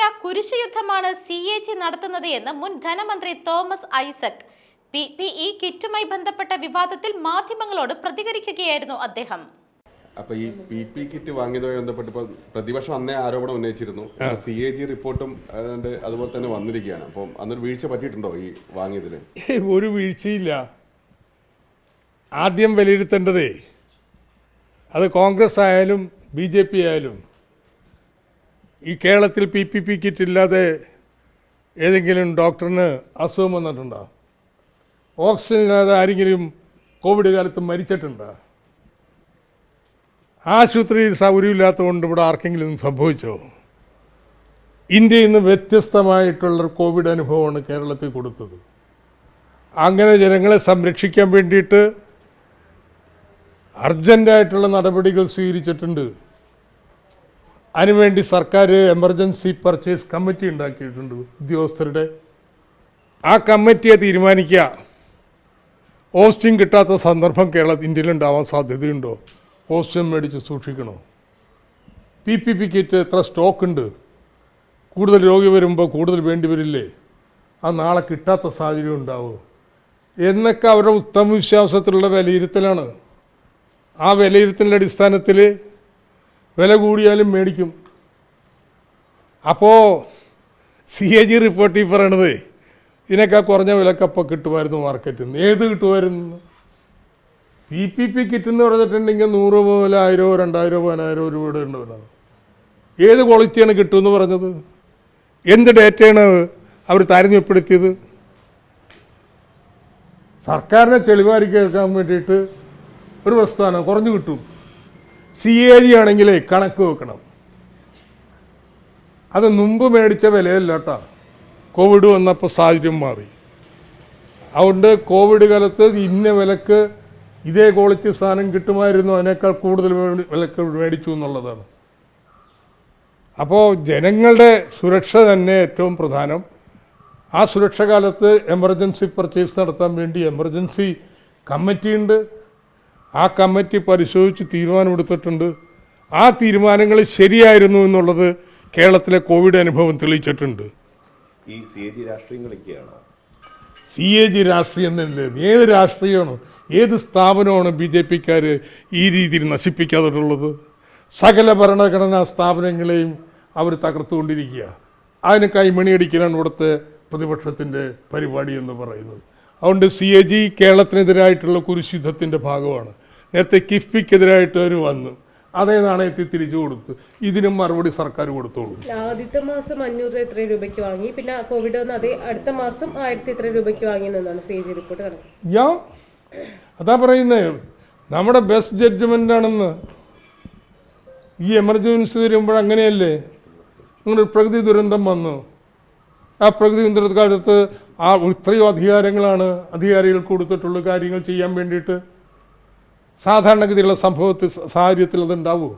ശക്തമായ കുരിശുയുദ്ധമാണ് C A G നടത്തുന്നത് എന്ന് മുൻ ധനമന്ത്രി Thomas Isaac. P P E കിറ്റുമായി ബന്ധപ്പെട്ട വിവാദത്തിൽ മാധ്യമങ്ങളോട് പ്രതികരിക്കുകയായിരുന്നു അദ്ദേഹം. അപ്പൊ ഈ പി പി കിറ്റ് വാങ്ങിയതുമായി ബന്ധപ്പെട്ട് ഇപ്പൊ പ്രതിപക്ഷം അന്നേ ആരോപണം ഉന്നയിച്ചിരുന്നു. സി എ ജി റിപ്പോർട്ടും അതുപോലെ തന്നെ വന്നിരിക്കുകയാണ്. അപ്പം അന്നൊരു വീഴ്ച പറ്റിയിട്ടുണ്ടോ ഈ വാങ്ങിയതിന്? ഒരു വീഴ്ചയില്ല. ആദ്യം വിലയിരുത്തേണ്ടതേ. അത് കോൺഗ്രസ് ആയാലും ബി ജെ പി ആയാലും ഈ കേരളത്തിൽ പി പി പി കിറ്റ് ഇല്ലാതെ ഏതെങ്കിലും ഡോക്ടറിന് അസുഖം വന്നിട്ടുണ്ടോ? ഓക്സിജൻ ഇല്ലാതെ ആരെങ്കിലും കോവിഡ് കാലത്ത് മരിച്ചിട്ടുണ്ടോ? ആശുപത്രിയിൽ സൗകര്യമില്ലാത്തതുകൊണ്ട് ഇവിടെ ആർക്കെങ്കിലും സംഭവിച്ചോ? ഇന്ത്യയിൽ നിന്ന് വ്യത്യസ്തമായിട്ടുള്ള കോവിഡ് അനുഭവമാണ് കേരളത്തിൽ കൊടുത്തത്. അങ്ങനെ ജനങ്ങളെ സംരക്ഷിക്കാൻ വേണ്ടിയിട്ട് അർജന്റായിട്ടുള്ള നടപടികൾ സ്വീകരിച്ചിട്ടുണ്ട്. അതിനുവേണ്ടി സർക്കാർ എമർജൻസി പർച്ചേസ് കമ്മിറ്റി ഉണ്ടാക്കിയിട്ടുണ്ട് ഉദ്യോഗസ്ഥരുടെ. ആ കമ്മിറ്റിയെ തീരുമാനിക്കുക. ഓസ്റ്റിൻ കിട്ടാത്ത സന്ദർഭം കേരള ഇന്ത്യയിൽ ഉണ്ടാവാൻ സാധ്യതയുണ്ടോ? ഓസ്റ്റിൻ മേടിച്ച് സൂക്ഷിക്കണോ? പി പി പി കിറ്റ് എത്ര സ്റ്റോക്ക് ഉണ്ട് കൂടുതൽ രോഗി വരുമ്പോൾ കൂടുതൽ വേണ്ടി വരില്ലേ? ആ നാളെ കിട്ടാത്ത സാഹചര്യം ഉണ്ടാവുമോ എന്നൊക്കെ അവരുടെ ഉത്തമ വിശ്വാസത്തിലുള്ള വിലയിരുത്തലാണ്. ആ വിലയിരുത്തലിന്റെ അടിസ്ഥാനത്തിൽ വില കൂടിയാലും മേടിക്കും. അപ്പോൾ സി എ ജി റിപ്പോർട്ട് ഈ പറയണത് ഇതിനേക്കാൾ കുറഞ്ഞ വിലക്കപ്പം കിട്ടുമായിരുന്നു മാർക്കറ്റിൽ നിന്ന് ഏത് കിട്ടുമായിരുന്നു? പി പി പി കിറ്റ് എന്ന് പറഞ്ഞിട്ടുണ്ടെങ്കിൽ നൂറ് മുതൽ ആയിരോ രണ്ടായിരോ പതിനായിരോ രൂപയുടെ ഉണ്ടാവുന്നത് ഏത് ക്വാളിറ്റിയാണ് കിട്ടുമെന്ന് പറഞ്ഞത്? എന്ത് ഡേറ്റയാണ് അവർ താരതമ്യപ്പെടുത്തിയത്? സർക്കാരിനെ തെളിവാരി കേൾക്കാൻ വേണ്ടിയിട്ട് ഒരു പ്രസ്ഥാനം കുറഞ്ഞു കിട്ടും. സി എ ജി ആണെങ്കിലേ കണക്ക് വെക്കണം. അത് മുമ്പ് മേടിച്ച വിലയല്ല കേട്ടോ. കോവിഡ് വന്നപ്പോൾ സാഹചര്യം മാറി. അതുകൊണ്ട് കോവിഡ് കാലത്ത് ഇന്ന വിലക്ക് ഇതേ ക്വാളിറ്റി സാധനം കിട്ടുമായിരുന്നു. അതിനേക്കാൾ കൂടുതൽ വിലക്ക് മേടിച്ചു എന്നുള്ളതാണ്. അപ്പോൾ ജനങ്ങളുടെ സുരക്ഷ തന്നെ ഏറ്റവും പ്രധാനം. ആ സുരക്ഷ കാലത്ത് എമർജൻസി പർച്ചേസ് നടത്താൻ വേണ്ടി എമർജൻസി കമ്മിറ്റി ഉണ്ട്. ആ കമ്മിറ്റി പരിശോധിച്ച് തീരുമാനമെടുത്തിട്ടുണ്ട്. ആ തീരുമാനങ്ങൾ ശരിയായിരുന്നു എന്നുള്ളത് കേരളത്തിലെ കോവിഡ് അനുഭവം തെളിയിച്ചിട്ടുണ്ട്. ഈ സി എ ജി രാഷ്ട്രീയം കളിക്കുകയാണോ? സി എ ജി രാഷ്ട്രീയം തന്നെ ഏത് രാഷ്ട്രീയമാണ് ഏത് സ്ഥാപനമാണ് ബി ജെ പിക്കാർ ഈ രീതിയിൽ നശിപ്പിക്കാതിട്ടുള്ളത്? സകല ഭരണഘടനാ സ്ഥാപനങ്ങളെയും അവർ തകർത്തുകൊണ്ടിരിക്കുക. അതിന് കൈമണിയടിക്കലാണ് ഇവിടുത്തെ പ്രതിപക്ഷത്തിന്റെ പരിപാടി എന്ന് പറയുന്നത്. അതുകൊണ്ട് സി എ ജി കേരളത്തിനെതിരായിട്ടുള്ള കുരിശുദ്ധത്തിന്റെ ഭാഗമാണ്. നേരത്തെ കിഫ്ബിക്കെതിരായിട്ട് അവർ വന്നു. അതേ നാണയത്തിൽ തിരിച്ചു കൊടുത്തു. ഇതിനും മറുപടി സർക്കാർ കൊടുത്തോളൂ. ആദ്യത്തെ മാസം അഞ്ഞൂറ് എത്ര രൂപയ്ക്ക് വാങ്ങി. പിന്നെ കോവിഡ് വന്ന് അതേ അടുത്ത മാസം ആയിരത്തി എത്ര രൂപയ്ക്ക് വാങ്ങി എന്നാണ് സി ജി റിപ്പോർട്ട് യാ അതാ പറയുന്നേ. നമ്മുടെ ബെസ്റ്റ് ജഡ്ജ്മെന്റ് ആണെന്ന് ഈ എമർജൻസി വരുമ്പോൾ അങ്ങനെയല്ലേ? നിങ്ങളൊരു പ്രകൃതി ദുരന്തം വന്നു. ആ പ്രകൃതി ദുരന്തകാലത്ത് ആ ഇത്രയോ അധികാരങ്ങളാണ് അധികാരികൾ കൊടുത്തിട്ടുള്ള കാര്യങ്ങൾ ചെയ്യാൻ വേണ്ടിയിട്ട് സാധാരണഗതിയുള്ള സംഭവത്തിൽ സാഹചര്യത്തിൽ അതുണ്ടാവുമോ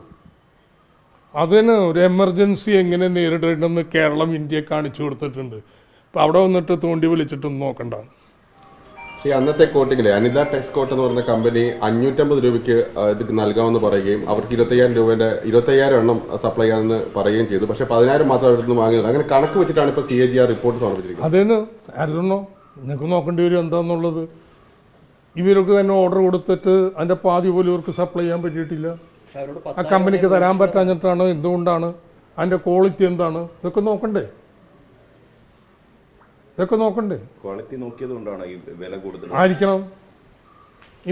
അതിന് ഒരു എമർജൻസി എങ്ങനെ നേരിടണമെന്ന് കേരളം ഇന്ത്യയെ കാണിച്ചു കൊടുത്തിട്ടുണ്ട്. അപ്പം അവിടെ വന്നിട്ട് തോണ്ടി വിളിച്ചിട്ടൊന്നും നോക്കണ്ട. പക്ഷേ ഈ അന്നത്തെ കോട്ടിങ്ങിലെ അനിത ടെക്സ് കോട്ട് എന്ന് പറയുന്ന കമ്പനി അഞ്ഞൂറ്റമ്പത് രൂപയ്ക്ക് ഇത് നൽകാമെന്ന് പറയുകയും അവർക്ക് ഇരുപത്തയ്യായിരം രൂപയുടെ ഇരുപത്തയ്യായിരം എണ്ണം സപ്ലൈ ചെയ്യാമെന്ന് പറയുകയും ചെയ്തു. പക്ഷേ പതിനായിരം മാത്രം അവരുടെ നിന്ന് വാങ്ങിയത്. അങ്ങനെ കണക്ക് വെച്ചിട്ടാണ് ഇപ്പോൾ C A G R report സമർപ്പിച്ചിരിക്കുന്നത്. അതിന് ആരുന്നോ നിങ്ങൾക്ക് നോക്കേണ്ടി വരും എന്താന്നുള്ളത്. ഇവർക്ക് തന്നെ ഓർഡർ കൊടുത്തിട്ട് അതിന്റെ പാതി പോലും ഇവർക്ക് സപ്ലൈ ചെയ്യാൻ പറ്റിയിട്ടില്ല. ആ കമ്പനിക്ക് തരാൻ പറ്റാഞ്ഞിട്ടാണ് എന്തുകൊണ്ടാണ് അതിന്റെ ക്വാളിറ്റി എന്താണ്? ഇതൊക്കെ നോക്കണ്ടേ? ഇതൊക്കെ നോക്കണ്ടേ? ക്വാളിറ്റി നോക്കിയത് കൊണ്ടാണ് ഈ വില കൂടുതൽ. ആയിരിക്കണം.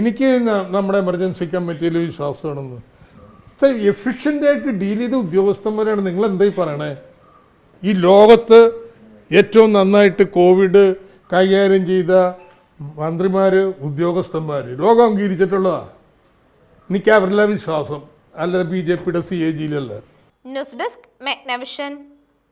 എനിക്ക് നമ്മുടെ എമർജൻസി കമ്മിറ്റിയിൽ വിശ്വാസമാണെന്ന്. എഫിഷ്യന്റ് ആയിട്ട് ഡീൽ ചെയ്ത ഉദ്യോഗസ്ഥന്മാരാണ് നിങ്ങൾ എന്തായി പറയണേ? ഈ ലോകത്ത് ഏറ്റവും നന്നായിട്ട് കോവിഡ് കൈകാര്യം ചെയ്ത മന്ത്രിമാര് ഉദ്യോഗസ്ഥന്മാര് ലോകം അംഗീകരിച്ചിട്ടുള്ളതാ. എനിക്ക് അവരിലെ വിശ്വാസം. അല്ലെ ബി ജെ പിയുടെ സി എ ജിയിലല്ല ന്യൂസ് ഡെസ്ക് മെഗ്നവിഷൻ.